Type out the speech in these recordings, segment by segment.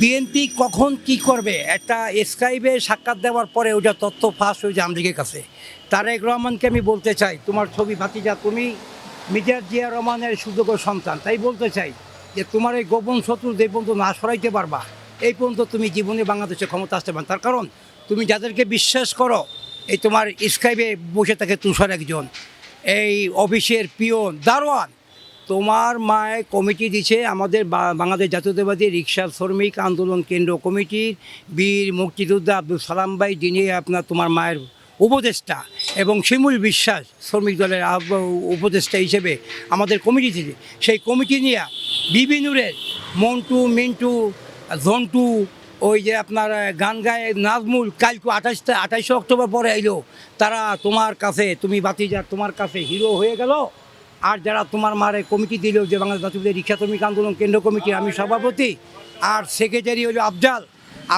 BNP কখন কি করবে? একটা স্কাইবে সাক্ষাৎ দেওয়ার পরে ওটা তথ্য ফাঁস হয়ে যায় আমলিগের কাছে। তারেক রহমানকে আমি বলতে চাই, তোমার ছবি ভাতিজা, তুমি মিজার জিয়া রহমানের সুযোগ্য সন্তান, তাই বলতে চাই যে তোমার এই গোপন শত্রু যে পর্যন্ত না সরাইতে পারবা, এই পর্যন্ত তুমি জীবনে বাংলাদেশে ক্ষমতা আসতে পারো তার কারণ, তুমি যাদেরকে বিশ্বাস করো, এই তোমার স্কাইবে বসে থাকে তুষার একজন, এই অফিসের পিয়ন দারোয়ান তোমার মায় কমিটি দিছে আমাদের বাংলাদেশ জাতীয়তাবাদী রিক্সা শ্রমিক আন্দোলন কেন্দ্র কমিটির বীর মুক্তিযোদ্ধা আব্দুল সালাম ভাই, যিনি আপনার তোমার মায়ের উপদেষ্টা এবং শিমুল বিশ্বাস শ্রমিক দলের উপদেষ্টা হিসেবে আমাদের কমিটি থেকে সেই কমিটি নিয়ে বিভিন্নরের মন্টু, মিন্টু ঝন্টু ওই যে আপনার গান গায়ে নাজমুল, কালকে আঠাশটা, আঠাশে অক্টোবর পরে এলো তারা তোমার কাছে, তুমি বাতিজা তোমার কাছে হিরো হয়ে গেল। আর যারা তোমার মারে কমিটি দিল যে বাংলাদেশ জাতীয় রিক্সা শ্রমিক আন্দোলন কেন্দ্র কমিটি আমি সভাপতি। আর সেক্রেটারি হলো আফজাল।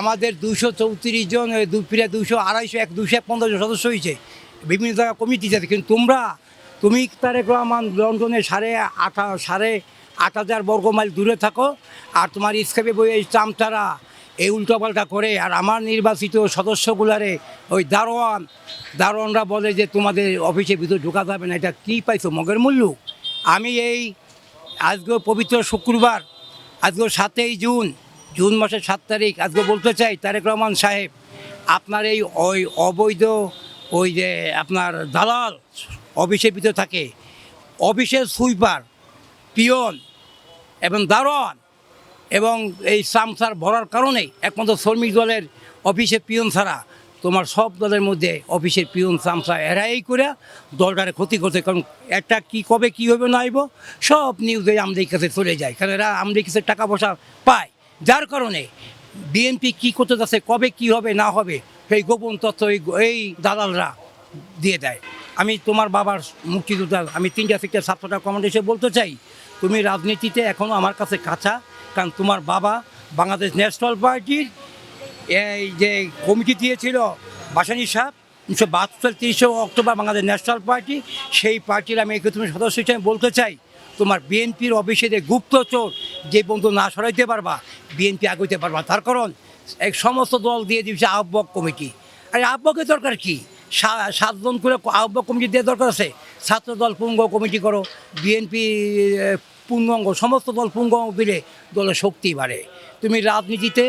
আমাদের দুশো চৌত্রিশ জন ওই দু প্রায় দুশো আড়াইশো, এক দুশো এক পনেরো জন সদস্য হয়েছে। বিভিন্ন জায়গায় কমিটি আছে কিন্তু তোমরা, তুমি তারেক রহমান লন্ডনে সাড়ে আঠা সাড়ে আট হাজার বর্গ মাইল দূরে থাকো, আর তোমার স্কেপে বই চামচারা এই উল্টোপাল্টা করে আর আমার নির্বাচিত সদস্যগুলারে, ওই দারোয়ান, দারোয়ানরা বলে যে তোমাদের অফিসের ভিতর ঢোকা যাবে না, এটা কী পাইছো মগের মূল্য? আমি এই, আজকে পবিত্র শুক্রবার, আজকে সাতই জুন জুন মাসের সাত তারিখ, আজকে বলতে চাই তারেক রহমান সাহেব, আপনার এই ওই অবৈধ, ওই যে আপনার দালাল অফিসের ভিতরে থাকে, অফিসের সুইপার, পিয়ন এবং দারোয়ান এবং এই সামসার ভরার কারণেই একমাত্র শ্রমিক দলের অফিসের পিয়ন ছাড়া তোমার সব দলের মধ্যে অফিসের পিয়ন সামসা এরাই করে দলটারে ক্ষতি করতে কারণ একটা কি, কবে কি হবে না আইব সব নিউজে আমাদের কাছে চলে যায়। কারণ এরা আমাদের কাছে টাকা পয়সা পায়। যার কারণে বিএনপি কি করতে যাচ্ছে, কবে কি হবে, না হবে, সেই গোপন তথ্য এই দালালরা দিয়ে দেয়। আমি তোমার বাবার মুক্তিযোদ্ধা, আমি তিনটা থেকে ছাত্রটা কমান্ড এসে বলতে চাই, তুমি রাজনীতিতে এখনও আমার কাছে কাঁচা, কারণ তোমার বাবা বাংলাদেশ ন্যাশনাল পার্টির এই যে কমিটি দিয়েছিল, বাসানি সাহেব, উনিশশো বাহাত্তর, তিরিশে অক্টোবর বাংলাদেশ ন্যাশনাল পার্টি, সেই পার্টির আমি একে তুমি সদস্য হিসেবে বলতে চাই, তোমার বিএনপির অফিসে যে গুপ্তচর যে বন্ধু না সরাইতে পারবা, বিএনপি আগাইতে পারবা, তার কারণ এক সমস্ত দল দিয়ে দিচ্ছে আহ্বক কমিটি। আর আহ্বকের দরকার কি? সাতজন করে আহ্বক কমিটি দেওয়ার দরকার আছে। ছাত্র দল, পুঙ্গ কমিটি করো, বিএনপি পূর্ণাঙ্গ সমস্ত দল পুঙ্গাঙ্গ দিলে দলের শক্তি বাড়ে। তুমি রাজনীতিতে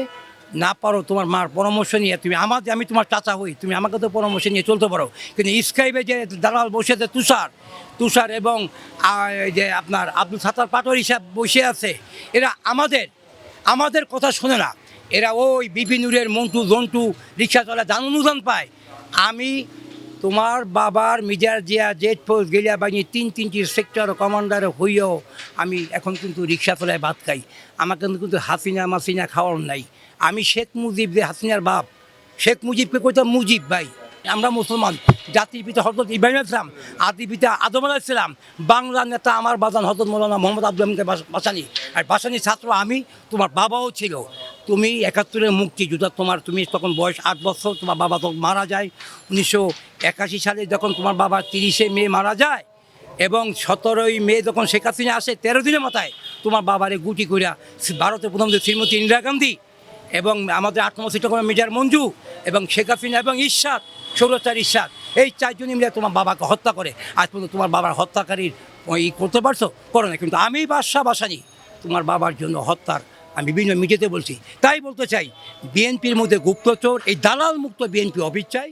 না পারো তোমার মার পরামর্শ নিয়ে, তুমি আমার আমি তোমার চাচা হই, তুমি আমাকে তো পরামর্শ নিয়ে চলতে পারো। কিন্তু স্কাইবে যে দালাল বসে আছে, তুষার তুষার এবং যে আপনার আব্দুল সাতার পাটোর হিসাব বসে আছে, এরা আমাদের আমাদের কথা শোনে না। এরা ওই বিপিনুরের মন্টু, জন্টু রিক্সা চলা দান অনুদান পায়। আমি তোমার বাবার মিজার জিয়া জেট ফোর্স গেলিয়া বাহিনী তিন তিনটি সেক্টর কমান্ডার হইয়াও আমি এখন কিন্তু রিক্সা চলায় ভাত খাই। আমাকে কিন্তু হাসিনা মাসিনা খাওয়ার নাই। আমি শেখ মুজিব যে হাসিনার বাপ, শেখ মুজিবকে কইতাম মুজিব ভাই? আমরা মুসলমান, জাতির পিতা হজরত ইব্রাহিম ইসলাম আদি পিতা আদম আলাইসালাম বাংলা নেতা আমার বাজান হজরত মৌলানা মোহাম্মদ আব্দুল বাসানি। আর বাসানির ছাত্র আমি, তোমার বাবাও ছিল। তুমি একাত্তরের মুক্তিযোদ্ধা, তোমার তুমি তখন বয়স আট বছর, তোমার বাবা তখন মারা যায়। উনিশশো একাশি সালে যখন তোমার বাবা তিরিশে মে মারা যায় এবং সতেরোই মে যখন শেখ হাসিনা আসে, তেরো দিনের মাথায় তোমার বাবারে গুটি করিয়া ভারতে প্রথম শ্রীমতী ইন্দিরা গান্ধী এবং আমাদের আট নম্বর সিটে মেজার মঞ্জু এবং শেখ হাসিনা এবং ঈশ্বর সৌরচার ঈশ্বর এই চারজনই মিলে তোমার বাবাকে হত্যা করে। আজ পর্যন্ত তোমার বাবার হত্যাকারীর ওই করতে পারছ? করো না, কিন্তু আমি বাদশাহ বাসানি। তোমার বাবার জন্য হত্যার আমি বিভিন্ন মিডিয়াতে বলছি, তাই বলতে চাই, বিএনপির মধ্যে গুপ্তচর, এই দালাল মুক্ত বিএনপি চাই।